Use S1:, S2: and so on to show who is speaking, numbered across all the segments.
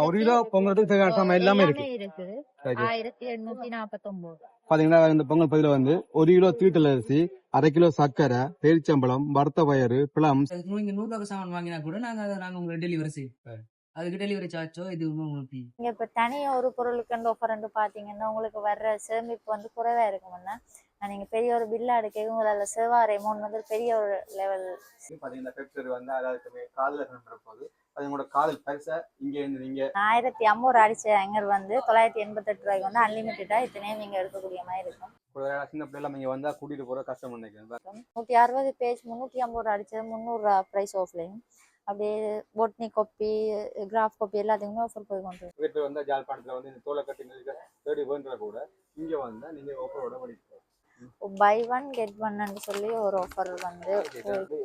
S1: ஒரு கிலோ பொங்கலுக்கு தேவையான எல்லாமே இருக்கு.
S2: ஆயிரத்தி எண்ணூத்தி நாப்பத்தி ஒன்பது
S1: பாத்தீங்கன்னா இந்த பொங்கல் பதில வந்து ஒரு கிலோ தீட்டல் அரிசி அரை கிலோ சர்க்கரை பேரிச்சம்பழம் வறுத்த பயிறு
S3: அதுக்கு நீங்க நூறு ரூபாய்க்கு சாமான் வாங்கினா கூட நாங்க அதை நாங்க உங்களுக்கு டெலிவரி செய்வோம் அதுக்கு டெலிவரி சார்ஜோ இது உங்களுக்கு
S2: நீங்க இப்ப தனியா ஒரு பொருளுக்கு ஆஃபர் பாத்தீங்கன்னா உங்களுக்கு வர்ற சேமிப்பு வந்து குறைவா இருக்கும்னா நீங்க பெரிய ஒரு பில்லா எடுக்க உங்களால சேவார் அமௌண்ட் வந்து பெரிய ஒரு லெவல்
S1: பாத்தீங்கன்னா பெப்சர் வந்து அதாவது காதல போது அது உங்களோட காதல் பரிசா இங்க இருந்து நீங்க
S2: ஆயிரத்தி ஐம்பது ரூபா அடிச்ச அங்கர் வந்து தொள்ளாயிரத்தி எண்பத்தெட்டு ரூபாய்க்கு வந்து அன்லிமிட்டடா இத்தனையும் நீங்க எடுக்கக்கூடிய மாதிரி இருக்கும்.
S1: சின்ன பிள்ளை இங்க வந்தா கூட்டிட்டு போற கஷ்டம் நினைக்கிறேன்
S2: நூற்றி அறுபது பேஜ் முந்நூற்றி ஐம்பது ரூபா அடிச்சது முந்நூறுரூவா ப்ரைஸ் ஆஃப்லைன் அப்படியே பொட்னி காப்பி கிராஃப் காப்பி எல்லாத்துக்குமே ஆஃபர் போய் கொண்டு.
S1: வீட்டுல வந்து ஜாழ்ப்பாணத்துல வந்து இந்த தோலை கட்டி தேடி வேண்டுற கூட இங்க வந்தா நீங்க ஆஃபரோட படிக்கலாம்
S2: பை ஒன் கெட் ஒன்னு சொல்லி ஒரு ஆஃபர் வந்து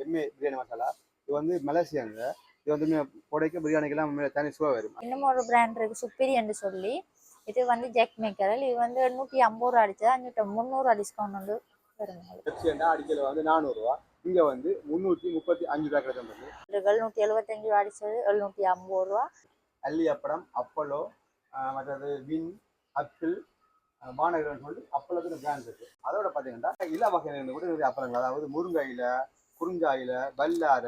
S1: எம்ஏ பிரியாணி மசாலா இது வந்து மலேசியாங்க. இது வந்து புடைக்க பிரியாணிக்கெல்லாம் தனி சுவை வரும்.
S2: இன்னும் ஒரு பிராண்ட் இருக்கு சுப்பீரியன்னு சொல்லி. இது வந்து ஜெக் மேக்கர் இது வந்து நூற்றி ஐம்பது ரூபா அடிச்சது? அஞ்சூற்றி முந்நூறுரூவா டிஸ்கவுண்ட் வந்து
S1: பெப்சி அடிக்கல. வந்து நானூறுரூவா இங்க வந்து முந்நூற்றி முப்பத்தி அஞ்சு ரூபா கிடைக்கும்
S2: எழுநூற்றி எழுபத்தஞ்சு ரூபா அடிச்சது எழுநூற்றி ஐம்பது ரூபா.
S1: அல்லி அப்படம் அப்பளோ மற்றது வின் அப்பிள் மாநகரம்னு சொல்லி அப்பளத்துக்கு பிராண்ட் இருக்கு. அதோட பார்த்தீங்கன்னா இல வகையில கூட அப்பளங்கள் அதாவது முருங்கை இல குறிஞ்சா இல பல்லார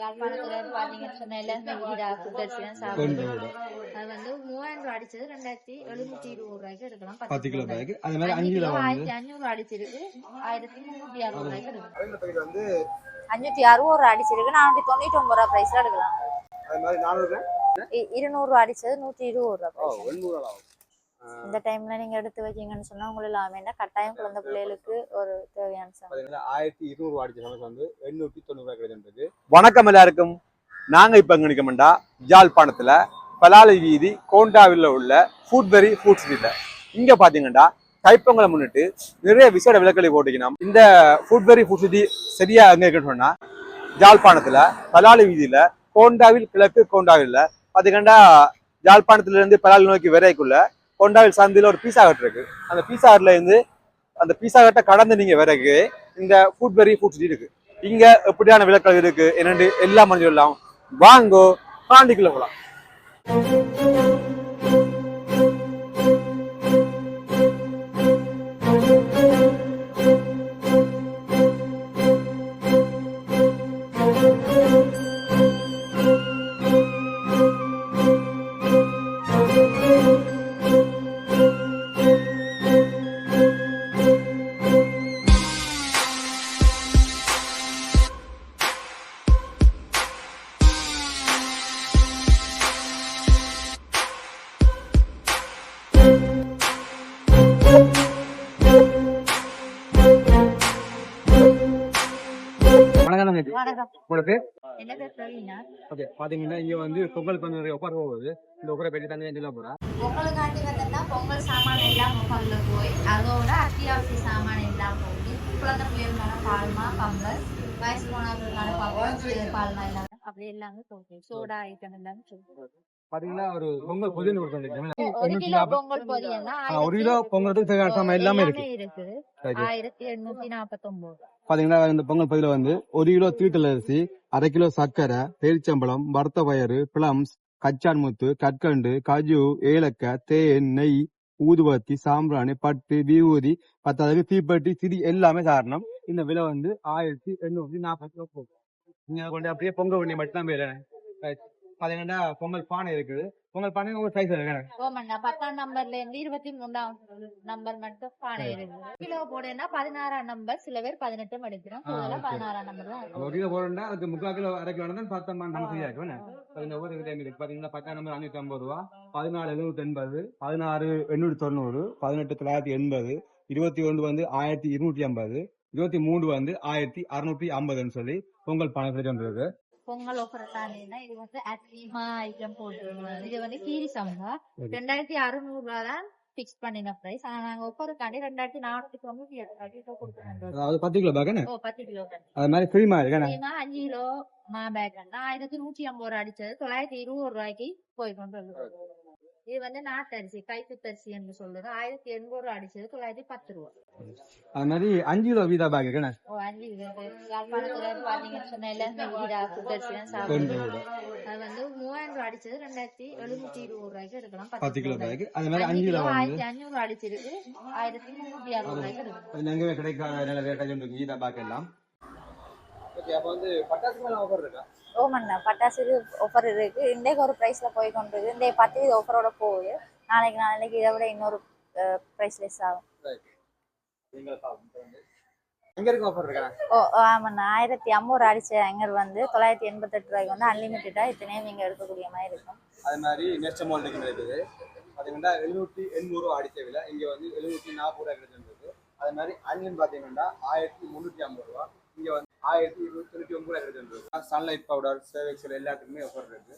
S2: யாழ்ப்பாணத்துல பாத்தீங்கன்னு சொன்ன எல்லாருமே ஈரா புத்தரிசி தான் சாப்பிடுவோம். அது வந்து மூவாயிரம் ரூபா அடிச்சது ரெண்டாயிரத்தி எழுநூத்தி இருபது ரூபாய்க்கு எடுக்கலாம்.
S1: பத்து கிலோ
S2: ரூபாய்க்கு.
S1: பேக் அது மாதிரி
S2: அஞ்சு கிலோ ஆயிரத்தி அஞ்சூறு அடிச்சிருக்கு. ஆயிரத்தி முந்நூற்றி அறுபது ரூபாய்க்கு எடுக்கலாம்.
S1: அவங்க பேக்கெட் வந்து
S2: அஞ்சூற்றி அறுபது ரூபா அடிச்சிருக்கு. நானூற்றி தொண்ணூற்றி ஒன்பது ரூபா பிரைஸ்ல எடுக்கலாம்.
S1: அது மாதிரி நானூறு
S2: இ- இருநூறு ரூபா அடிச்சது நூற்றி இருபது ரூபா
S1: ஆகும்.
S2: இந்த டைம்ல நீங்க எடுத்து வச்சீங்கன்னு சொன்னா உங்களுக்கு எல்லாமே கட்டாயம் குழந்தை பிள்ளைகளுக்கு ஒரு தேவையான
S1: ஆயிரத்தி இருநூறு அடிச்ச நமக்கு வந்து எண்ணூற்றி தொண்ணூறு கிடைக்கின்றது வணக்கம் எல்லாருக்கும். நாங்க இப்ப எங்க நிற்கமெண்டா ஜாழ்ப்பாணத்துல பலாலை வீதி கோண்டாவில் உள்ள ஃபுட்பெரி ஃபுட் ஸ்ட்ரீட்ல இங்க பாத்தீங்கன்னா தைப்பொங்கலை முன்னிட்டு நிறைய விசேட விலக்களை போட்டுக்கணும் இந்த ஃபுட்பெரி ஃபுட் சிட்டி சரியா எங்க இருக்குன்னு சொன்னா ஜாழ்ப்பாணத்துல பலாலை வீதியில கோண்டாவில் கிழக்கு கோண்டாவில்ல பாத்தீங்கன்னா ஜாழ்ப்பாணத்துல இருந்து பலாலை நோக்கி விரைக்குள்ள கொண்டாவில் சந்தில ஒரு பீஸா ஹட் இருக்கு. அந்த பீஸா ஹட்ல இருந்து அந்த பீஸா ஹட்டை கடந்து நீங்க விறகு இந்த ஃபுட் பெரி ஃபுட் இருக்கு. இங்க எப்படியான விளக்கல் இருக்கு? என்னன்னு எல்லாம் மஞ்சள் சொல்லலாம் வாங்கோ பாண்டிக்குள்ள போலாம் உங்களோட பேர் ஓகே பாத்தீங்கன்னா இங்க வந்து பொங்கல் பண்ண ஒப்பார் போகுது? இந்த ஒப்பரை பற்றி தனியாக சொல்ல போறேன்
S2: பொங்கலுக்காண்டி வந்தா பொங்கல் சாமான் எல்லாம் பொங்கல்ல போய் அதோட அத்தியாவசிய சாமான் எல்லாம் போய் குழந்தை பிள்ளைகளுக்கான பால்மா கம்பல் வயசு போனவர்களுக்கான பம்பல் பால்மா எல்லாமே. அப்படி எல்லாமே போகுது. சோடா ஐட்டம் எல்லாமே சொல்லுவோம்
S1: பாத்தீங்கன்னா ஒரு பொங்கல் பொதுன்னு கொடுத்து
S2: ஒரு கிலோ பொங்கல் பொதியன்னா
S1: ஒரு கிலோ பொங்கலுக்கு எல்லாமே இருக்கு.
S2: ஆயிரத்தி எண்ணூத்தி நாப்பத்தி ஒன்பது
S1: பாத்தீங்கன்னா இந்த பொங்கல் பதில வந்து ஒரு கிலோ தீட்டல் அரிசி அரை கிலோ சர்க்கரை பேரிச்சம்பழம் வறுத்த பயறு பிளம்ஸ் கச்சான் முத்து கற்கண்டு கஜு ஏலக்காய் தேன் நெய் ஊதுபத்தி சாம்பிராணி பட்டு விபூதி பத்தாவது தீப்பெட்டி திரி எல்லாமே காரணம். இந்த விலை வந்து ஆயிரத்தி எண்ணூத்தி நாற்பத்தி போகும் நீங்க கொண்டு அப்படியே பொங்கல் பண்ணி மட்டும் தான் போயிடுறேன் பாத்தீங்கன்னா பொங்கல் பானை இருக்குது. பொங்கல் பானை ஒரு சைஸ் இருக்கு
S2: ஓமண்ணா பத்தாம் நம்பர்ல இருந்து இருபத்தி மூணாம் நம்பர் மட்டும் பானை இருக்கு. கிலோ போடுன்னா பதினாறாம் நம்பர் சில பேர் பதினெட்டும் எடுக்கிறோம். பதினாறாம் நம்பர் தான் இருக்கு.
S1: ஒரு கிலோ போடுறா அதுக்கு முக்கால் கிலோ அரை கிலோ தான் பத்து நம்ம ஃப்ரீயா இருக்கும் பதினோரு ஒவ்வொரு டைம் இருக்கு. பாத்தீங்கன்னா பத்தாம் நம்பர் அஞ்சூத்தி ஐம்பது ரூபா பதினாலு எழுநூத்தி எண்பது பதினாறு எண்ணூத்தி தொண்ணூறு பதினெட்டு தொள்ளாயிரத்தி எண்பது இருபத்தி ஒன்று வந்து ஆயிரத்தி இருநூற்றி ஐம்பது இருபத்தி மூணு வந்து ஆயிரத்தி அறுநூற்றி ஐம்பதுன்னு சொல்லி பொங்கல் பணம் கிடைக்கின்றது
S2: பொங்கல் ஆஃபர் தானேன்னா இது வந்து அதிகமா ஐட்டம் போட்டு இது வந்து கீரி சம்பா. ரெண்டாயிரத்தி அறுநூறு ரூபா தான் பிக்ஸ் பண்ணின பிரைஸ் ஆனா நாங்க ஒவ்வொருக்காண்டி ரெண்டாயிரத்தி நானூத்தி தொண்ணூத்தி எட்டு
S1: அதாவது பத்து கிலோ பேக்
S2: ஓ பத்து கிலோ
S1: அது மாதிரி ஃப்ரீமா இருக்கு
S2: அஞ்சு கிலோ மா பேக் ஆயிரத்தி நூற்றி ஐம்பது ரூபா அடிச்சது. தொள்ளாயிரத்தி இருபது ரூபாய்க்கு போய் கொண்டு வந்து இது வந்து நாட்டரிசி கைக்குத்தரிசி என்று சொல்றது ஆயிரத்தி எண்பது ரூபா அடிச்சது தொள்ளாயிரத்தி பத்து ரூபா.
S1: அது மாதிரி அஞ்சு கிலோ வீதா பேக் இருக்குண்ணே
S2: ஓ அஞ்சு இது யாழ்ப்பாணத்துல பாத்தீங்கன்னு சொன்ன எல்லாருமே வீடா குத்தரிசி தான் சாப்பிடுவோம். அது வந்து மூவாயிரம் ரூபா அடிச்சது ரெண்டாயிரத்தி எழுநூத்தி இருபது ரூபாய்க்கு எடுக்கலாம்.
S1: பத்து கிலோ. பேக் அது மாதிரி அஞ்சு கிலோ
S2: ஆயிரத்தி அஞ்சூறு அடிச்சிருக்கு ஆயிரத்தி முன்னூத்தி அறுபது ரூபாய்க்கு
S1: அது எங்கேயுமே கிடைக்காத நல்ல ரேட்டாக இருக்கு வீதா பேக் எல்லாம். ஓகே அப்போ வந்து பட்டாசு மேலே ஆஃபர் இருக்கா?
S2: ஓமண்ணா பட்டாசுக்கு ஆஃபர் இருக்கு. இன்றைக்கு ஒரு ப்ரைஸ்ல போய் கொண்டிருக்கு இந்த பத்து இது ஆஃபரோட போகுது. நாளைக்கு நாளைக்கு இதை விட இன்னொரு ப்ரைஸ் லெஸ் ஆகும்.
S1: நீங்கள் வந்து எங்கே இருக்கு ஆஃபர் இருக்கா?
S2: ஓ ஆமாண்ணா. ஆயிரத்தி ஐம்பது அடிச்ச எங்கர் வந்து தொள்ளாயிரத்தி எண்பத்தெட்டு ரூபாய்க்கு வந்து அன்லிமிட்டடா இத்தனையும் நீங்க எடுக்கக்கூடிய மாதிரி இருக்கும்.
S1: அது மாதிரி நெக்ஸ்ட் மால் இருக்குது பார்த்தீங்கன்னா எழுநூற்றி ரூபா அடிச்ச விலை. இங்கே வந்து எழுநூற்றி நாற்பது ரூபா கிடைச்சிருக்கு அது மாதிரி அனியன் பார்த்தீங்கன்னா ஆயிரத்தி முந்நூற்றி ஐம்பது ரூபா. இங்கே வந்து ஆயிரத்தி இருநூத்தி தொண்ணூற்றி ஒன்பது. ரூபா கிடைச்சிருக்கு சன்லைட் பவுடர் சேவைக்ஸ் எல்லாத்துக்குமே ஆஃபர் இருக்கு.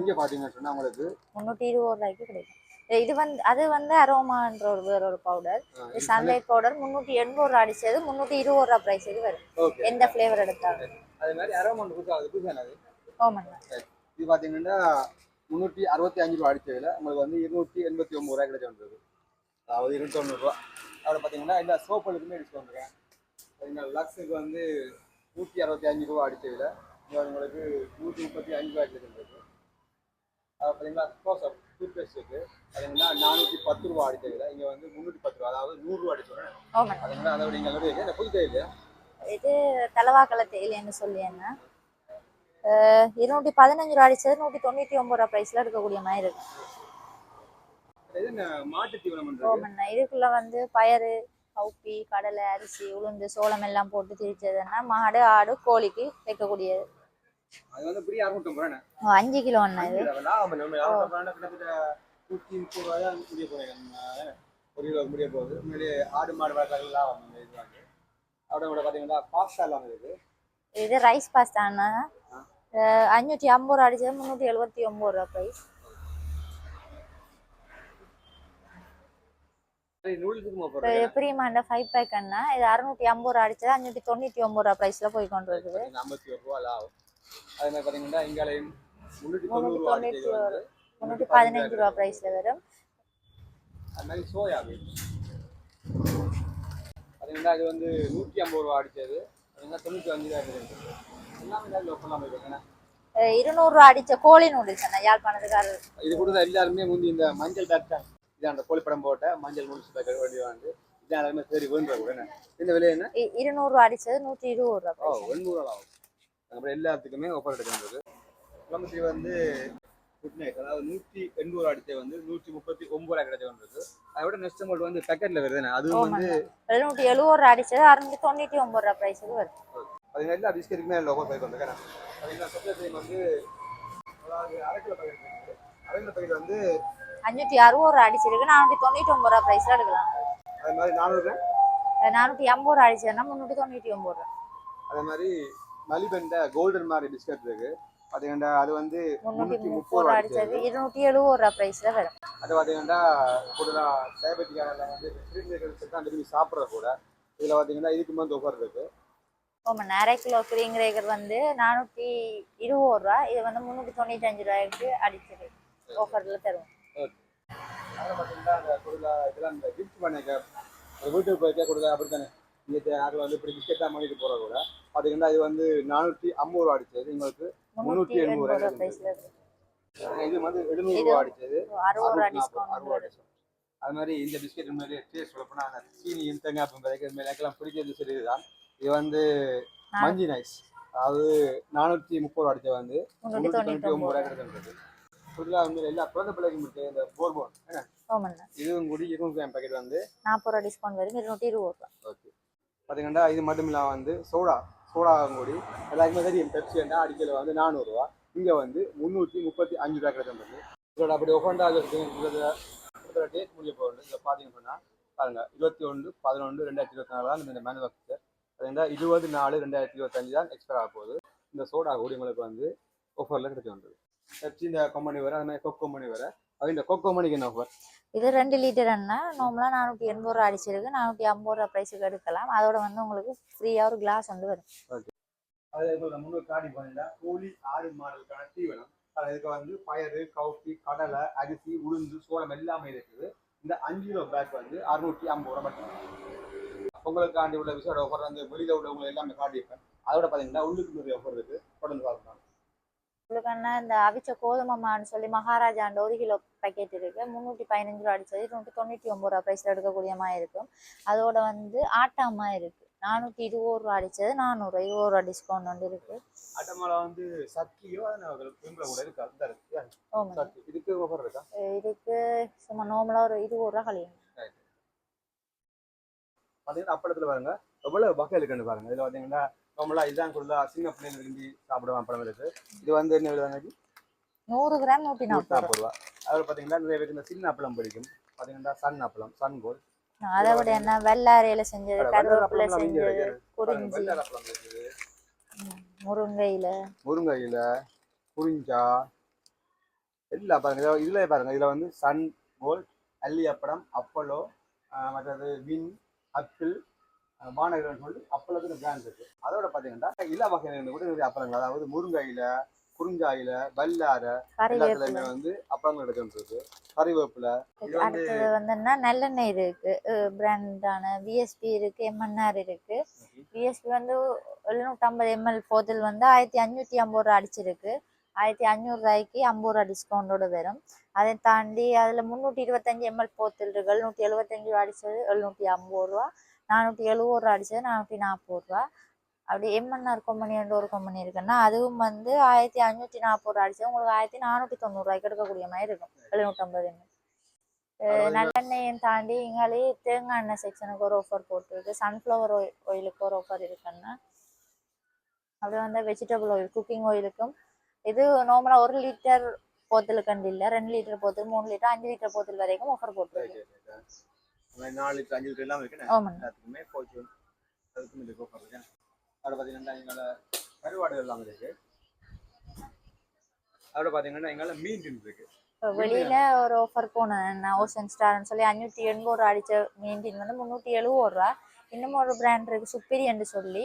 S1: இங்கே பார்த்தீங்கன்னு சொன்னால் உங்களுக்கு
S2: முந்நூற்றி இருபது ரூபாய்க்கு கிடைக்கும். இது வந்து அது வந்து அரோமான்ற ஒரு வேற ஒரு பவுடர் சன்லைட் பவுடர் முந்நூற்றி எண்பது ரூபா அடிச்சது முந்நூற்றி இருபது ரூபா ப்ரைஸ் இது வரும். எந்த ஃப்ளேவர் எடுத்தாலும்.
S1: அது மாதிரி அரோமௌண்ட் புதுசாக புதுசாக அது
S2: ஓமண்ணா
S1: இது பார்த்தீங்கன்னா முந்நூற்றி அறுபத்தி அஞ்சு ரூபா அடிச்ச விலை. உங்களுக்கு வந்து இருநூற்றி எண்பத்தி ஒம்பது ரூபாய் கிடைச்சி வந்திருக்கு அதாவது இருநூத்தி தொண்ணூறுரூவா அதில் பார்த்தீங்கன்னா எல்லா சோப்புகளுக்குமே டிஸ்கவுண்ட் இருக்கேன் பார்த்தீங்கன்னா லக்ஸுக்கு வந்து நூற்றி அறுபத்தி அஞ்சு ரூபா அடிச்ச விலை. இங்க உங்களுக்கு நூற்றி முப்பத்தி அஞ்சு ரூபாய் கிடைச்சிருக்கு அது பார்த்தீங்கன்னா க்ளோஸ்அப் டூத் பேஸ்ட்டுக்கு பார்த்தீங்கன்னா நானூற்றி பத்து ரூபா அடிச்ச விலை. இங்கே வந்து முந்நூற்றி பத்து ரூபா அதாவது நூறுரூவா
S2: ஓமண்ணா
S1: பார்த்தீங்கன்னா அதோட இங்கே அதோட இந்த புது தேயிலை
S2: இது? தலவாக்கலை தேயிலைன்னு சொல்லியேன்னா இருநூற்றி பதினஞ்சு ரூபா அடிச்சது நூற்றி தொண்ணூற்றி ஒம்பது ரூபா ப்ரைஸ்ல எடுக்கக்கூடிய மாதிரி
S1: என்ன
S2: ஓமண்ணா இதுக்குள்ள வந்து பயறு கவுப்பி கடலை அரிசி உளுந்து சோளம் எல்லாம் போட்டு திரிச்சதுன்னா மாடு ஆடு கோழிக்கு வைக்கக்கூடியது. அஞ்சு கிலோ அண்ணா இது?
S1: ஒரு கிலோ முடிய போகுது. ஆடு மாடு கூட பார்த்தீங்கன்னா பாஸ்தா எல்லாம் இருக்குது
S2: இது. ரைஸ் பாஸ்தாண்ணா அஞ்சூற்றி ஐம்பது ரூபா அடிச்சது முந்நூற்றி எழுபத்தி ஒம்பது ரூபா ப்ரைஸ் ப்ரீமாண்ட ஃபைவ் பேக் அண்ணா இது அறுநூற்றி ஐம்பது ரூபா அடிச்சது அஞ்சூற்றி தொண்ணூற்றி ஒம்பது ரூபா ப்ரைஸ்ல போய் கொண்டு இருக்குது
S1: அதே அடிச்சது வந்து
S2: முந்நூற்றி பதினஞ்சு ரூபா ப்ரைஸ்ல வரும்.
S1: அது மாதிரி சோயா பார்த்தீங்கன்னா இது வந்து நூற்றி ஐம்பது ரூபா அடிச்சது. தொண்ணூற்றி அஞ்சு இருக்குது தான்
S2: அஹ் இருநூறுவா அடிச்ச கோழி நூடுல்ஸ் அண்ணா யாழ்ப்பாணத்துக்காரர்.
S1: இது கூட எல்லாருமே முந்தி இந்த மஞ்சள் பேக் தான் இது அந்த கோழிப்படம் போட்ட மஞ்சள் பேக் வேண்டிய வந்து இது எல்லாருமே சரி வேண்டுற கூட என்ன? இந்த விலை என்ன?
S2: இ- இருநூறுவா அடிச்சது நூற்றி இருபது ரூபா
S1: ஓ. எண்ணூறு ஆகும் அப்புறம் எல்லாத்துக்குமே ஆஃபர் எடுக்கின்றது குழம்புத்தி வந்து குட் நைட் அதாவது நூற்றி எண்பது அடிச்ச வந்து நூற்றி முப்பத்தி ஒன்பது ரூபாய் கிடைச்ச வந்தது அதை விட நெக்ஸ்ட் அமௌண்ட் வந்து பேக்கெட்ல வருதுண்ணே அதுவும் வந்து
S2: எழுநூற்றி எழுபது ரூபா அடிச்சது அறுநூற்றி தொண்ணூற்றி ஒம்பது ரூபா ப்ரைஸுக்கு வரும்
S1: அது எல்லா பிஸ்கெட்டுக்குமே லோகோ பேக் வந்து பார்த்தீங்கன்னா சொக்கர் கிரீம் வந்து அரை கிலோ பேக்கெட் அரை கிலோ பேக்கெட் வந்து
S2: அஞ்சூற்றி அறுபது ரூபா அடிச்சிருக்கு. நானூற்றி தொண்ணூற்றி ஒம்பது ரூபா ப்ரைஸ்ல எடுக்கலாம்.
S1: அது மாதிரி நானூறு
S2: நானூற்றி ஐம்பது ரூபா அடிச்சதுன்னா முந்நூற்றி தொண்ணூற்றி ஒம்பது ரூபா.
S1: அதே மாதிரி மலிபெண்ட கோல்டன் மாதிரி பிஸ்கட் இருக்கு. பார்த்தீங்கன்னா அது வந்து
S2: முந்நூற்றி முப்பது ரூபா அடிச்சது. இருநூற்றி எழுபது ரூபா ப்ரைஸ்ல வரும்.
S1: அது பார்த்தீங்கன்னா கூடுதலாக டயபெட்டிக்கான வந்து ஸ்ரீநகருக்கு தான் விரும்பி சாப்பிட்ற கூட. இதில் பார்த்தீங்கன்னா இதுக்கு வந்து ஒவ்வொரு இருக்கு.
S2: ஆமாம் அரை கிலோ கிரீங்கரேக்கர் வந்து நானூற்றி இருபது ரூபா. இது வந்து முந்நூற்றி தொண்ணூற்றி அஞ்சு ரூபாய்க்கு அடிச்சது ஆஃபரில் தருவோம்.
S1: அதில் பார்த்தீங்கன்னா அந்த இதெல்லாம் இந்த கிஃப்ட் பண்ணிக்க ஒரு வீட்டுக்கு போய்க்கே கொடுக்க அப்படி தானே இங்கே அதில் வந்து இப்படி பிஸ்கெட்டாக பண்ணிட்டு போகிற கூட. பார்த்தீங்கன்னா இது வந்து நானூற்றி ஐம்பது ரூபா அடிச்சது. உங்களுக்கு
S2: முந்நூற்றி
S1: எண்பது ரூபாய் இது வந்து எழுநூறு ரூபா அடிச்சது.
S2: அறுபது ரூபா டிஸ்கவுண்ட்
S1: அது மாதிரி இந்த பிஸ்கெட் உண்மையிலே டேஸ்ட் சொல்லப்போனால் அந்த சீனி இந்தங்க அப்படின்றதுக்கு மேலேக்கெல்லாம் பிடிக்கிறது சரி இதுதான் இது வந்து மஞ்சி நைஸ் அதாவது நானூற்றி முப்பது ரூபா வந்து.
S2: முந்நூற்றி தொண்ணூற்றி
S1: ஒம்பது ரூபாய் கிடைக்கிறது ஃபுல்லாக வந்து எல்லா குழந்தை பிள்ளைக்கு முடிச்ச இந்த போர்போன் என்ன? இதுவும் கூடி இருநூறு கிராம் பேக்கெட் வந்து
S2: நாற்பது ரூபா டிஸ்கவுண்ட் வரும் இருநூற்றி இருபது ரூபா.
S1: ஓகே. பார்த்தீங்கன்னா இது மட்டும் இல்லாமல் வந்து சோடா சோடா கூடி எல்லாருக்குமே தெரியும் பெப்சி வந்து அடிக்கல வந்து நானூறுரூவா இங்கே வந்து முந்நூற்றி முப்பத்தி அஞ்சு ரூபா கிடைக்கிறது இதோட அப்படி ஒஃபண்டா இதோட டேட் முடிய போகுது. இதை பார்த்தீங்கன்னு சொன்னால் பாருங்க இருபத்தி ஒன்று பதினொன்று ரெண்டாயிரத்தி இருபத்தி நாலு தான் இந்த மேனுஃபேக்சர் பார்த்தீங்கன்னா இருபது நாலு ரெண்டாயிரத்தி இருபத்தஞ்சு தான் எக்ஸ்பயர் ஆக போகுது. இந்த சோடா கூடி உங்களுக்கு வந்து ஆஃபரில் கிடைச்சி வந்தது. பெப்சி இந்த கம்பெனி வர அது மாதிரி கொக்கோ கம்பெனி வர அது இந்த கொக்கோ கம்பெனிக்கு என்ன ஆஃபர்
S2: இது ரெண்டு லிட்டர் அண்ணா. நார்மலாக நானூற்றி எண்பது ரூபா அடிச்சிருக்கு நானூற்றி ஐம்பது ரூபா ப்ரைஸுக்கு எடுக்கலாம். அதோட வந்து உங்களுக்கு ஃப்ரீயாக ஒரு கிளாஸ் வந்து வரும்.
S1: அதே போல் முன்னூறு காடி கோழி ஆடு மாடுகளுக்கான தீவனம் அது இதுக்கு வந்து பயறு கவுப்பி கடலை அரிசி உளுந்து சோளம் எல்லாமே இருக்குது. இந்த அஞ்சு கிலோ பேக் வந்து அறுநூற்றி ஐம்பது ரூபா மட்டும். பொங்கலுக்காண்டி உள்ள விசேட ஆஃபர் வந்து வெளியில உள்ளவங்க எல்லாமே காட்டியிருப்பேன். அதோட பார்த்தீங்கன்னா உள்ளுக்கு நிறைய ஆஃபர் இருக்கு. தொடர்ந்து பார்க்கலாம்.
S2: உங்களுக்கான இந்த அவிச்ச கோதுமைமான்னு சொல்லி மகாராஜாண்ட ஒரு கிலோ பேக்கெட் இருக்கு. முந்நூற்றி பதினஞ்சு ரூபா அடிச்சது. இருநூற்றி தொண்ணூற்றி ஒம்பது ரூபா ப்ரைஸில் எடுக்கக்கூடிய மாதிரி இருக்கும். அதோட வந்து ஆட்டாமா இருக்கு. நானூற்றி இருபது ரூபா அடிச்சது. நானூறு இருபது ரூபா டிஸ்கவுண்ட் வந்து இருக்கு.
S1: வந்து இதுக்கு
S2: சும்மா நார்மலாக ஒரு இருபது ரூபா கழியும்.
S1: பார்த்தீங்கன்னா அப்பளத்துல பாருங்க. எவ்வளவு வகை இருக்குன்னு பாருங்க. இதுல பார்த்தீங்கன்னா நார்மலா இதுதான் குள்ள சின்ன பிள்ளைங்க விரும்பி சாப்பிடுவாங்க அப்பளம் இருக்கு இது வந்து என்ன விழுதாங்க
S2: நூறு கிராம் நூற்றி நாற்பது ரூபா.
S1: அதில் பார்த்தீங்கன்னா நிறைய பேருக்கு இந்த சின்ன அப்பளம் பிடிக்கும். பார்த்தீங்கன்னா சன் அப்பளம் சன் கோல்.
S2: அதை விட என்ன வெள்ளாரையில செஞ்சது கருவேப்பிலை செஞ்சது குறிஞ்சி. முருங்கையில.
S1: முருங்கையில குறிஞ்சா எல்லா பாருங்க. இதோ இதுல பாருங்க. இதுல வந்து சன் கோல்ட் அல்லி அப்பளம் அப்பளோ மற்றது வின் அப்பிள் வானகரன் சொல்லி அப்பளத்துக்கு பிராண்ட் இருக்கு. அதோட பாத்தீங்கன்னா இல வகையில கூட நிறைய அப்பளங்கள். அதாவது முருங்கையில குறிஞ்சாயில வல்லார எல்லாத்துலயுமே வந்து அப்பளங்கள் எடுக்கின்றது கறிவேப்பிலை
S2: அடுத்தது வந்துன்னா நல்லெண்ணெய் இருக்கு. பிராண்டான விஎஸ்பி இருக்கு எம்என்ஆர் இருக்கு. விஎஸ்பி வந்து எழுநூற்றம்பது எம்எல் போத்தல் வந்து ஆயிரத்தி அஞ்சூற்றி ஐம்பது ரூபா அடிச்சிருக்கு. ஆயிரத்தி அஞ்சூறு ரூபாய்க்கு ஐம்பது ரூபா டிஸ்கவுண்டோட வரும். அதை தாண்டி அதில் முந்நூற்றி இருபத்தஞ்சு எம்எல் போத்தல் இருக்கு எழுநூற்றி எழுபத்தஞ்சு ரூபா அடிச்சது எழுநூற்றி ஐம்பது ரூபா நானூற்றி எழுபது ரூபா அடிச்சது நானூற்றி நாற்பது ரூபா அப்படி எம்என்ஆர் கம்பெனி என்ற ஒரு கம்பெனி இருக்குன்னா அதுவும் வந்து ஆயிரத்தி அஞ்சூற்றி நாற்பது ரூபா அடிச்சது. உங்களுக்கு ஆயிரத்தி நானூற்றி தொண்ணூறுரூவாய்க்கு எடுக்கக்கூடிய மாதிரி இருக்கும். எழுநூற்றம்பது நல்லெண்ணெயும் தாண்டி இங்காலே தேங்காய் எண்ணெய் செக்ஷனுக்கு ஒரு ஆஃபர் போட்டிருக்கு. சன்ஃப்ளவர் ஆயிலுக்கு ஒரு ஆஃபர் இருக்குன்னா அப்படியே வந்து வெஜிடபிள் ஆயில் குக்கிங் ஆயிலுக்கும் இது நார்மலாக ஒரு லிட்டர் போத்தலுக்கண்டு இல்லை ரெண்டு லிட்டர் போத்தல் மூணு லிட்டர் அஞ்சு லிட்டர் போத்தல் வரைக்கும் ஆஃபர் போட்டிருக்கு.
S1: நாலு அஞ்சு லிட்டர் எல்லாம்
S2: ஆமாங்க.
S1: எல்லாத்துக்குமே போச்சு அதுக்கும் இது இருக்கு அதோட பார்த்தீங்கன்னா எங்களை கருவாடு எல்லாம் இருக்கு. அதோட பார்த்தீங்கன்னா எங்களை மீன் இருக்கு.
S2: வெளியில ஒரு ஆஃபர் போனேன் நான் ஓசன் ஸ்டார்னு சொல்லி அஞ்சூற்றி எண்பது ரூபா அடிச்ச மெயின்டைன் வந்து முந்நூற்றி எழுபது ரூபா. இன்னும் ஒரு பிராண்ட் இருக்கு சுப்பீரியன்னு சொல்லி.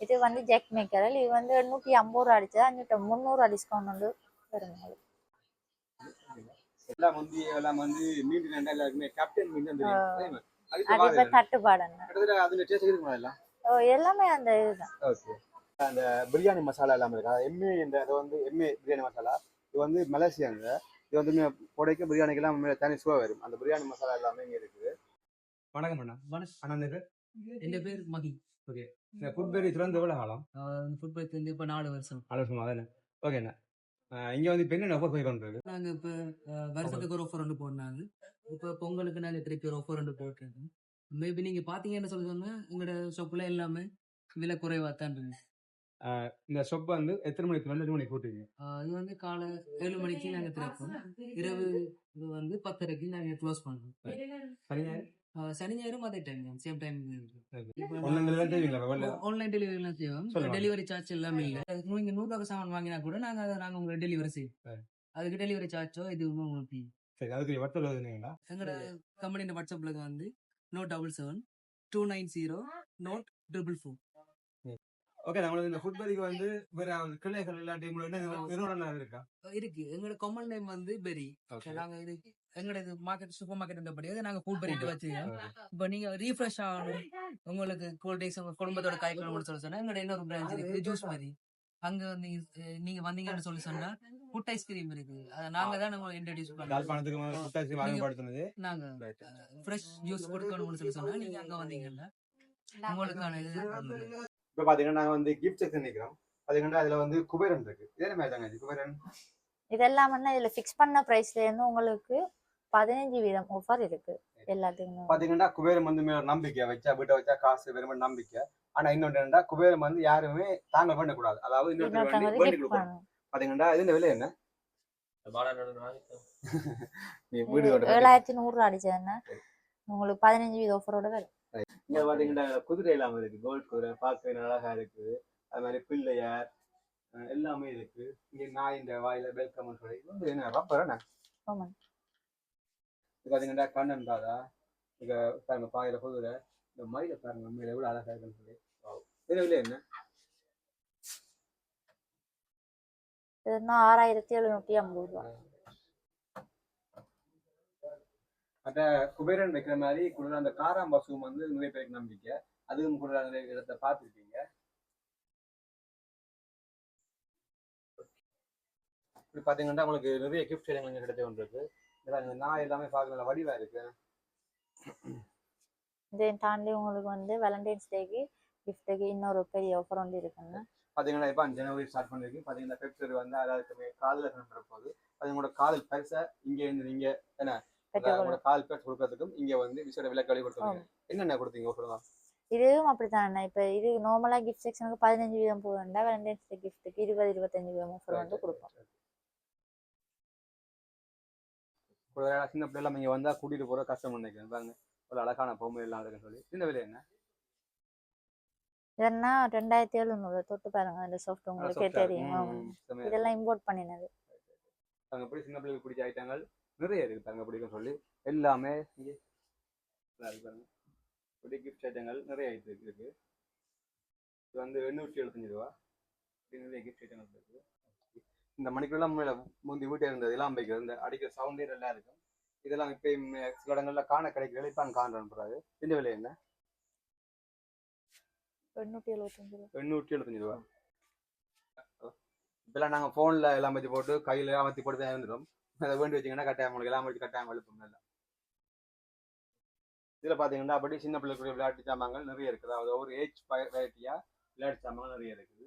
S2: இது வந்து ஜெக் மேக்கர் இது வந்து எண்ணூற்றி ஐம்பது ரூபா அடிச்சது அஞ்சூற்றி முந்நூறுரூவா டிஸ்கவுண்ட் வந்து வரும் உங்களுக்கு.
S1: எல்லாம் வந்து எல்லாம் வந்து மீன் ரெண்டா எல்லாருக்குமே கேப்டன் மீன் தான் தெரியும் அதே
S2: இப்போ
S1: கிட்டத்தட்ட அதுல டேஸ்ட் இருக்குமா எல்லாம்?
S2: ஓ, எல்லாமே அந்த இதுதான்.
S1: ஓகே அந்த பிரியாணி மசாலா எல்லாம் இருக்கா? எம்ஏ இந்த இது வந்து எம்ஏ பிரியாணி மசாலா இது வந்து மலேசியாங்க. இது வந்து புடைக்க பிரியாணிக்கெல்லாம் மே- தனி சுவை வரும். அந்த பிரியாணி மசாலா எல்லாமே இங்க இருக்குது. வணக்கம் அண்ணா.
S3: வணக்கம்.
S1: அண்ணா இந்த
S3: என் பேர் மகி.
S1: இந்த ஃபுட்பெரி திறந்து எவ்வளோ காலம்?
S3: ஃபுட் பைத் வந்து இப்போ நாலு வருஷம்.
S1: ஆலோசனை தானே ஓகேண்ணா இங்கே வந்து இப்போ என்ன ஆஃபர் போய் கொண்டிருக்கு?
S3: நாங்கள் இப்போ வருஷத்துக்கு ஒரு ஆஃபர் ஒன்று போடுறாங்க இப்போ பொங்கலுக்கு நாங்கள் திருப்பி ஒரு ஆஃபர் ஒன்று போட்டிருக்கோம். மேபி நீங்கள் பார்த்தீங்கன்னு சொல்லுவாங்க எங்களோட ஷாப்பில் எல்லாமே விலை குறைவாக தான் இருக்கு.
S1: இந்த ஷாப் வந்து எத்தனை மணிக்கு வந்து மணிக்கு போட்டுருங்க
S3: ஆஹ் இது வந்து காலை ஏழு மணிக்கு நாங்கள் திறப்போம். இரவு இது வந்து பத்தரைக்கு நாங்கள் க்ளோஸ் பண்ணுறோம்
S1: சரியா
S3: சனி ஞாயிறும் அதே டைம் தான் சேம் டைம் ஆன்லைன் டெலிவரிலாம் செய்வோம். டெலிவரி சார்ஜ் எல்லாமே இல்லை நீங்க நூறுரூவா சாமான் வாங்கினா கூட நாங்க அதை நாங்க உங்களுக்கு டெலிவரி செய்வோம் அதுக்கு டெலிவரி சார்ஜோ இது உங்களுக்கு
S1: சரி அதுக்கு வட்டல் எழுதுனீங்களா
S3: எங்களோட கம்பெனியோட வாட்ஸ்அப்ல வந்து note double seven two nine zero note triple four
S1: okay நம்மளுக்கு இந்த ஃபுட்பெரிக்கு வந்து வேற கிளைகள் இல்லாட்டி என்ன நிறுவனம் இருக்கா
S3: இருக்கு எங்களோட காமன் நேம் வந்து பெரி
S1: ஓகே
S3: நாங்க இது எங்களோட இது மார்க்கெட் சூப்பர் மார்க்கெட் படி அதை நாங்க ஃபுட் பெரிட்டு வச்சிருக்கோம் இப்போ நீங்க ரீஃப்ரெஷ் ஆகணும். உங்களுக்கு கூல் ட்ரிங்க்ஸ் உங்க குடும்பத்தோட காய்கறி முடிச்சு சொல்ல சொன்னா எங்களோட இன்னொரு பிரான்ச் இருக்கு ஜூஸ் மாதிரி. அங்க வந்து அஹ், நீங்க வந்தீங்கன்னு சொல்லி சொன்னா ஃபுட் ஐஸ்கிரீம் இருக்கு. அதை நாங்க தான் நம்ம இன்ட்ரடியூஸ் பண்ணுவோம்
S1: யாழ்ப்பாணத்துக்கு புத்தாசி அறிமுகப்படுத்தினது
S3: நாங்க ஃப்ரெஷ் ஜூஸ் கொடுக்கணும்னு சொல்லி சொன்னா நீங்க அங்க வந்தீங்கன்னா உங்களுக்கான இது.
S1: இப்போ பாத்தீங்கன்னா நாங்க வந்து கிஃப்ட் செக்ஷன் நிக்கிறோம் பாத்தீங்கன்னா அதுல வந்து குபேரன் இருக்கு. இதே மாதிரி தாங்க இது குபேரன்?
S2: இதெல்லாம் வந்து இதுல ஃபிக்ஸ் பண்ண பிரைஸ்ல இருந்து உங்களுக்கு பதினஞ்சு வீதம் ஆஃபர் இருக்கு எல்லாத்துக்குமே.
S1: பாத்தீங்கன்னா குபேரம் வந்து மேல நம்பிக்கை வச்சா வீட்டை வச்சா காசு வெறும் நம்பிக்கை. ஆனா இன்னொன்று என்னடா குபேரம் வந்து யாருமே தாங்க பண்ணக்கூடாது. அதாவது இன்னொருத்தர் பாத்தீங்கன்னா இது விலை என்ன? நீ வீடு
S2: ஏழாயிரத்தி நூறு அடிச்சதுன்னா உங்களுக்கு பதினஞ்சு வீத ஆஃபரோட வரும்
S1: இங்க பாத்தீங்கன்னா குதிரை எல்லாம் இருக்கு. கோல்ட் குதிரை பார்க்க அழகா இருக்குது அது மாதிரி பிள்ளையார் எல்லாமே இருக்கு. இங்க நாய் இந்த வாயில வெல்கம் சொல்லி. இது வந்து என்ன ரப்பர் என்ன பாத்தீங்கன்னா கண்ணன் ராதா இங்க பாருங்க பாயிர குதிரை இந்த மயில பாருங்க உண்மையில எவ்வளவு அழகா இருக்குன்னு சொல்லி. Wow. இது விலை என்ன?
S2: ஆறாயிரத்தி ஐம்பது ரூபா.
S1: குபேரன் வைக்கிற மாதிரி கூட அந்த காராம்பாசும் வந்து நிறைய பேருக்கு நம்பிக்கை. அதுவும் கூட அந்த இடத்தை பார்த்துருக்கீங்க இப்படி பார்த்தீங்கன்னா உங்களுக்கு நிறைய கிஃப்ட் எங்களுக்கு கிடைச்ச ஒன்று நாய் எல்லாமே பார்க்க நல்ல வடிவா இருக்கு.
S2: இதை தாண்டி உங்களுக்கு வந்து வேலண்டைன்ஸ் டேக்கு கிஃப்ட்டுக்கு இன்னொரு பெரிய ஆஃபர் வந்து இருக்குங்க.
S1: பார்த்தீங்கன்னா இப்போ ஜனவரி ஸ்டார்ட் பண்ணிருக்கு. பார்த்தீங்கன்னா பிப்ரவரி வந்து அதாவது காதல கிளம்புற போது அது உங்களோட காதல் பரிசை இங்க இருந்து நீங்க என்ன உங்களோட காதல் பரிசு கொடுக்கறதுக்கும் இங்க வந்து விசேட விலக்களி கொடுத்துருங்க என்னென்ன கொடுத்தீங்க சொல்லுங்க
S2: இதுவும் அப்படித்தானே இப்போ இது நார்மலாக கிஃப்ட் செக்ஷனுக்கு பதினஞ்சு வீதம் போகுதுண்டா வேலண்டைன்ஸ் டே கிஃப்ட்டுக்கு இருபது இருபத்தஞ்சு வீதம் ஆஃபர் வந்து கொடுப்போம்.
S1: ஒரு சின்ன பிள்ளைலாம் இங்க வந்தா கூட்டிட்டு போற கஷ்டம் நினைக்கிறேன். பாருங்க. ஒரு அழகான பொம்மை எல்லாம் இருக்குன்னு சொல்லி. சின்ன விலை என்ன?
S2: இதென்னா ரெண்டாயிரத்தி எழுநூறு. தொட்டு பாருங்க அந்த சாஃப்ட் உங்களுக்கே. தெரியும். இதெல்லாம் இம்போர்ட் பண்ணினது.
S1: பாருங்க எப்படி சின்ன பிள்ளைகளுக்கு பிடிச்ச ஐட்டங்கள் நிறைய இருக்கு பாருங்க பிடிக்கும் சொல்லி. எல்லாமே பாருங்க. இப்படி கிஃப்ட் ஐட்டங்கள் நிறைய ஐட்டம் இருக்கு. இது வந்து எண்ணூற்றி எழுபத்தஞ்சு ரூபா. இப்படி நிறைய கிஃப்ட் ஐட்டங்கள் இருக்கு. இந்த மணிக்கெல்லாம் முன்னாடி முந்தி வீட்டே இருந்தது வைக்கிறது இந்த அடிக்கிற சவுண்டே நல்லா இருக்கும். இதெல்லாம் இப்போ சில இடங்கள்ல காண கிடைக்கிறது இப்போ காண்றாரு இந்த விலை என்ன?
S2: எண்ணூற்றி எழுபத்தஞ்சு ரூபா.
S1: எண்ணூற்றி எழுபத்தஞ்சு ரூபா. இப்பெல்லாம் நாங்கள் ஃபோனில் எல்லாம் வச்சு போட்டு கையில் அமர்த்தி போட்டு தான் இருந்துடும் அதை வேண்டி வச்சிங்கன்னா கட்டாயம் உங்களுக்கு எல்லாம் வச்சு கட்டாயம் எழுப்பும் நல்லா. இதில் பார்த்தீங்கன்னா அப்படி சின்ன பிள்ளைகளுடைய விளையாட்டு சாமான்கள் நிறைய இருக்குது. அதாவது ஒரு ஏஜ் வெரைட்டியாக விளையாட்டு சாமான்கள் நிறைய இருக்குது.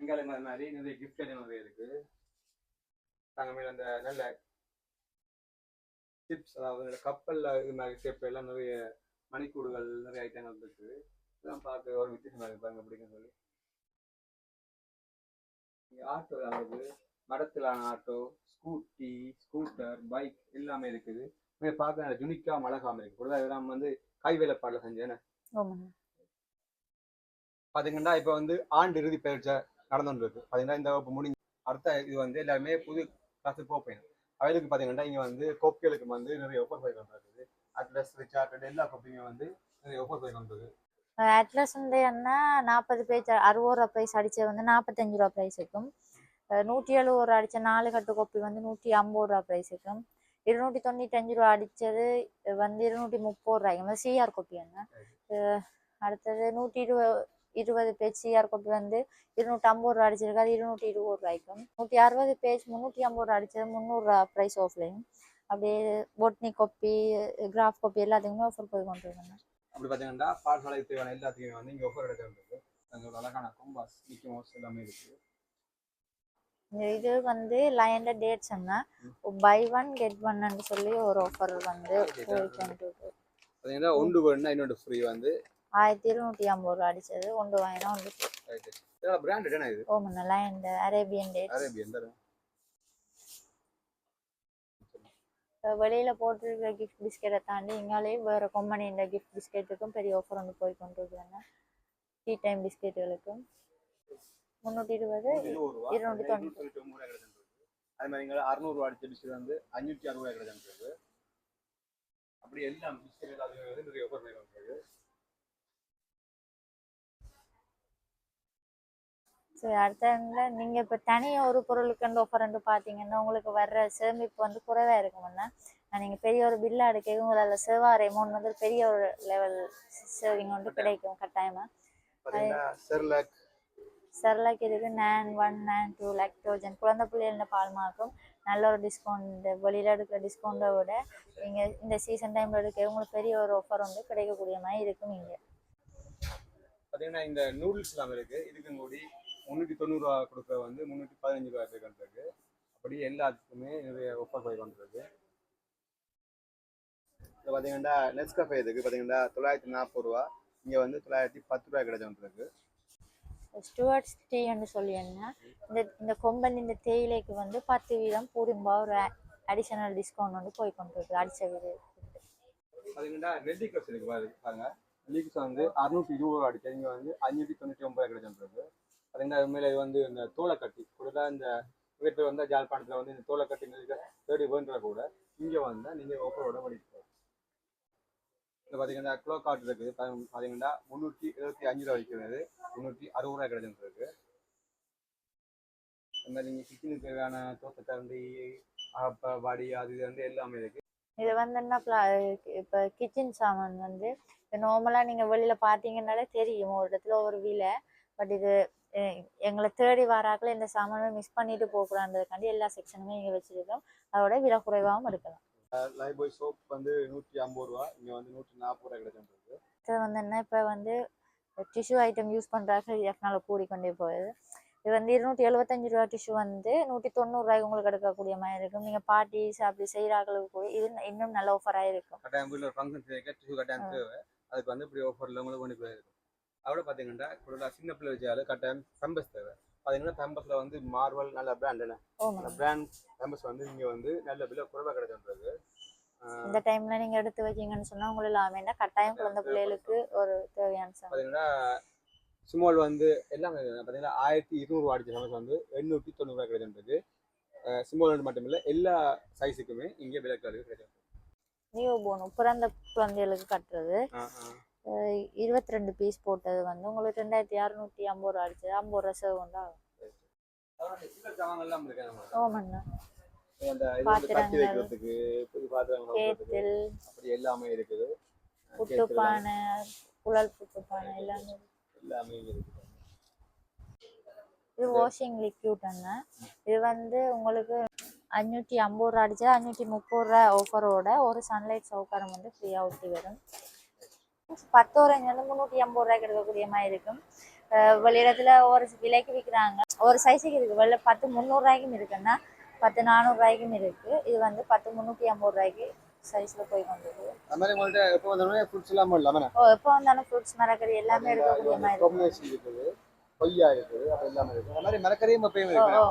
S1: இங்கே அது மாதிரி நிறைய கிஃப்ட் நிறைய இருக்குது நாங்கள் மேலே அந்த நல்ல சிப்ஸ் அதாவது கப்பலில் இது மாதிரி ஷேப் எல்லாம் நிறைய மணிக்கூடுகள் நிறைய ஐட்டங்கள் இருக்குது இதெல்லாம் பார்க்க ஒரு வித்தியாசமாக இருக்கு பாருங்க பிடிக்கும் சொல்லி ஆட்டோ அதாவது மரத்திலான ஆட்டோ ஸ்கூட்டி ஸ்கூட்டர் பைக் எல்லாமே இருக்குது. பார்க்க ஜுனிக்கா அழகாம இருக்கு கூட இதெல்லாம் வந்து கை வேலைப்பாடுல செஞ்சேன்னு பாத்தீங்கன்னா இப்ப வந்து ஆண்டு இறுதி பயிற்சி நடந்துட்டு இருக்கு பாத்தீங்கன்னா இந்த வகுப்பு முடிஞ்சு அடுத்த இது வந்து எல்லாருமே புது கிளாஸ் போக போயிடும் அவளுக்கு பாத்தீங்கன்னா இங்க வந்து கோப்பிகளுக்கு வந்து நிறைய ஒப்பர் போய் கொண்டிருக்குது. அட்லஸ் ரிச்சார்ட் எல்லா கோப்பையுமே வந்து நிறைய ஒப்பர் போய் கொண்டிருக்கு
S2: அட்லஸ் அண்ணா நாற்பது பேஜ் அறுபது ரூபா ப்ரைஸ் அடிச்சது வந்து நாற்பத்தஞ்சு ரூபா ப்ரைஸ் இருக்கும். நூற்றி எழுபது ரூபா அடிச்ச நாலு கட்டு கோப்பி வந்து நூற்றி ஐம்பது ரூபா ப்ரைஸ் இருக்கும். இருநூற்றி தொண்ணூத்தஞ்சு ரூபா அடிச்சது வந்து இருநூற்றி முப்பது ரூபாய்க்கு. சிஆர் கோப்பி என்ன? அஹ் அடுத்தது நூற்றி இருபது இருபது பேஜ் சிஆர் கோப்பி வந்து இருநூற்றி ஐம்பது ரூபா அடிச்சிருக்கு? அது இருநூற்றி இருபது ரூபாய்க்கும். நூற்றி அறுபது பேஜ் முந்நூற்றி ஐம்பது ரூபா அடிச்சது முந்நூறுரூவா ப்ரைஸ் ஆஃப்லையும் அப்படியே பொட்னி கோப்பி கிராஃப் கோப்பி எல்லாத்துக்குமே ஆஃபர் போய் கொண்டு இருக்காங்க
S1: அப்படி பாத்தீங்கன்னா பாடசாலைக்கு தேவையான எல்லாத்துக்குமே வந்து இங்க இருக்கு அங்க ஒரு அழகான கொம்பாஸ் மிக்கி மவுஸ் எல்லாமே இருக்கு.
S2: இந்த இது வந்து லயன்ல டேட்ஸ் என்ன? பை ஒன் கெட் ஒன்னு சொல்லி ஒரு ஆஃபர் வந்து போயிட்டு
S1: ஒன்று வேணும்னா இன்னொன்று ஃப்ரீ வந்து.
S2: ஆயிரத்தி இருநூற்றி ஐம்பது ரூபா அடிச்சது. ஒன்று வாங்கினா ஒன்று
S1: பிராண்டட் என்ன இது?
S2: அரேபியன்
S1: தரும்
S2: வெளியில போட்டிருக்கிற கிஃப்ட் பிஸ்கெட்டை தாண்டி இங்காலே வேற கம்பெனி இந்த கிஃப்ட் பிஸ்கெட்டுக்கும் பெரிய ஆஃபர் வந்து போய் கொண்டு இருக்காங்க டீ டைம் பிஸ்கெட்டுகளுக்கும் முந்நூற்றி இருபது
S1: இருநூறு ரூபா.
S2: இருநூற்றி தொண்ணூறு
S1: தொண்ணூற்றி அது மாதிரி அறுநூறுவா அடிச்ச பிஸ்கெட் வந்து அஞ்சூற்றி அறுபது கிடைச்சிருக்கு அப்படி எல்லாம் பிஸ்கெட் வந்து நிறைய ஆஃபர்
S2: சரி அடுத்த நீங்க இப்ப தனியா ஒரு பொருளுக்கு ஆஃபர் பாத்தீங்கன்னா உங்களுக்கு வர்ற சேமிப்பு வந்து குறைவா இருக்கும்னா நீங்க பெரிய ஒரு பில்லா எடுக்க உங்களால சேவார் அமௌண்ட் வந்து பெரிய ஒரு லெவல் சேவிங் வந்து கிடைக்கும் கட்டாயமா?
S1: பார்த்தீங்கன்னா செர்லாக்
S2: செர்லாக் இருக்கு. Nine one nine two lakh thousand குழந்தை பிள்ளைகள பால்மாக்கும் நல்ல ஒரு டிஸ்கவுண்ட் வெளியில எடுக்கிற டிஸ்கவுண்ட்டை விட நீங்க இந்த சீசன் டைம்ல எடுக்க உங்களுக்கு பெரிய ஒரு ஆஃபர் வந்து கிடைக்கக்கூடிய மாதிரி இருக்கும் இங்க.
S1: பார்த்தீங்கன்னா இந்த நூடுல்ஸ் எல்லாம் இருக்கு. இதுக்கு கூடி முந்நூற்றி தொண்ணூறுரூவா கொடுக்க வந்து முந்நூற்றி பதினஞ்சு ரூபா போய் கொண்டிருக்கு அப்படி எல்லாத்துக்குமே நிறைய ஆஃபர் போய் கொண்டிருக்கு இப்போ பார்த்தீங்கன்னா நெஸ்கஃபே இதுக்கு பார்த்தீங்கன்னா தொள்ளாயிரத்தி நாற்பது ரூபா. இங்கே வந்து தொள்ளாயிரத்தி பத்து ரூபாய் கிடைச்சிருக்கு
S2: ஸ்டுவர்ட்ஸ் டீன்னு சொல்லி என்ன இந்த இந்த கொம்பன் இந்த தேயிலைக்கு வந்து பத்து வீதம் பூரிம்பா ஒரு அடிஷனல் டிஸ்கவுண்ட் வந்து போய் கொண்டு இருக்கு அடிச்ச வீடு.
S1: பார்த்தீங்கன்னா நெல்லிக்கஸ் இருக்கு பாரு பாருங்க. நெல்லிக்கஸ் வந்து அறுநூற்றி இருபது ரூபா அடிச்சு இங்கே வந்து அஞ்சூற்றி தொண்ணூற்றி ஒன்பது கிடைச்சிருக்கு பார்த்தீங்கன்னா உண்மையில இது வந்து இந்த தோலைக்கட்டி. கூட இந்த வீட்டில் வந்து ஜாழ்ப்பாணத்தில் வந்து இந்த தோலைக்கட்டி நெல்லிக்காய் தேடி வேண்டுற கூட இங்கே வந்தால் நீங்கள் ஒப்பரோட போகலாம். இது பார்த்தீங்கன்னா க்ளோ கார்டு இருக்குது. பார்த்தீங்கன்னா முந்நூற்றி எழுபத்தி அஞ்சு ரூபா விற்கிறது முந்நூற்றி அறுபது ரூபா கிடைச்சிருக்கு இந்த மாதிரி நீங்கள் கிச்சனுக்கு தேவையான தோட்டத்தை கரண்டி அப்ப வாடி அது இது வந்து எல்லாமே இருக்கு.
S2: இது வந்து என்ன பிளா இப்போ கிச்சன் சாமான் வந்து இப்போ நார்மலாக நீங்கள் வெளியில் பார்த்தீங்கன்னாலே தெரியும். ஒரு இடத்துல ஒரு வீலை. பட் இது எங்களை தேடி வராக்கள் இந்த சாமானை மிஸ் பண்ணிட்டு போகக்கூடாதுக்காண்டி எல்லா செக்ஷனுமே இங்கே வச்சிருக்கோம். அதோட விலை குறைவாகவும் இருக்கலாம்.
S1: லைஃப் பாய் சோப் வந்து நூற்றி ஐம்பது ரூபா இங்கே வந்து நூற்றி நாற்பது ரூபா கிடைச்சிருக்கு
S2: இது வந்து என்ன இப்போ வந்து டிஷ்யூ ஐட்டம் யூஸ் பண்ணுறாங்க எஃப்னால கூடிக்கொண்டே போகுது. இது வந்து இருநூற்றி எழுபத்தஞ்சு ரூபா டிஷ்யூ வந்து நூற்றி தொண்ணூறுரூவாய்க்கு உங்களுக்கு எடுக்கக்கூடிய மாதிரி இருக்கும். நீங்கள் பார்ட்டிஸ் அப்படி செய்கிறாங்களுக்கு கூட இது இன்னும் நல்ல ஆஃபராக இருக்கும்.
S1: கட்டாயம் வீட்டில் ஒரு ஃபங்க்ஷன் டிஷ்யூ கட்டாயம் அதுக்கு வந்து இப்படி ஆஃபரில் உங்களுக்கு கொண்டு போயிருக்கும் அதோட பார்த்தீங்கன்னா கூட சின்ன பிள்ளை வச்சாலும் கட்டாயம் பெம்பஸ் தேவை. பார்த்தீங்கன்னா பெம்பஸில் வந்து மார்வல் நல்ல பிராண்ட் அந்த பிராண்ட் பெம்பஸ் வந்து இங்கே வந்து நல்ல விலை குறைவாக கிடைச்சின்றது
S2: இந்த டைம்ல நீங்க எடுத்து வச்சீங்கன்னு சொன்னா உங்களுக்கு என்ன? கட்டாயம் குழந்தை பிள்ளைகளுக்கு ஒரு தேவையான சாமான்
S1: பார்த்தீங்கன்னா ஸ்மால் வந்து எல்லாமே பார்த்தீங்கன்னா ஆயிரத்தி இருநூறு அடிச்ச சமைச்சு வந்து எண்ணூற்றி தொண்ணூறுரூவா கிடைச்சின்றது ஸ்மால் மட்டும் இல்லை எல்லா சைஸுக்குமே இங்கே விலை கிடைக்கும்
S2: நியூ போனும் பிறந்த குழந்தைகளுக்கு கட்டுறது. இருபத்தி ரெண்டு பீஸ் போட்டது வந்து உங்களுக்கு ரெண்டாயிரத்தி அறுநூத்தி ஐம்பது ரூபா அடிச்சது. ஐம்பது ரூபா சேவ் வந்து ஆகும் ஓமண்ணா பாத்திரங்கள்.
S1: தட்டி வைக்கிறதுக்கு எல்லாமே இருக்குது
S2: புட்டு குழல் புட்டுப்பானை எல்லாமே.
S1: எல்லாமே இருக்குது
S2: இது வாஷிங் லிக்யூட் அண்ணா இது வந்து உங்களுக்கு அஞ்சூற்றி ஐம்பது ரூபா அடிச்சா அஞ்சூற்றி முப்பது ரூபா ஆஃபரோட ஒரு சன்லைட் சவுக்காரம் வந்து ஃப்ரீயாக ஊற்றி வரும். பத்து ஆரஞ்சு வந்து முந்நூற்றி ஐம்பது ரூபாய்க்கு எடுக்கக்கூடிய மாதிரி இருக்கும். வெளியிடத்துல ஒரு விலைக்கு விற்கிறாங்க ஒரு சைஸுக்கு இருக்கு. வெளில பத்து முந்நூறுரூவாய்க்கும் இருக்குன்னா பத்து நானூறுரூவாய்க்கும் இருக்கு. இது வந்து பத்து முந்நூற்றி ஐம்பது ரூபாய்க்கு சைஸில் போய் கொண்டிருக்கு
S1: எப்போ வந்தாலுமே ஃப்ரூட்ஸ்
S2: ஓ எப்போ வந்தாலும் ஃப்ரூட்ஸ் மரக்கறி எல்லாமே எடுக்கக்கூடிய மாதிரி
S1: இருக்குது. கொய்யா இருக்குது. அப்படி எல்லாமே இருக்குது. அது மாதிரி மரக்கறியும் எப்பயும்
S2: ஓ
S1: இருக்கு
S2: ஓ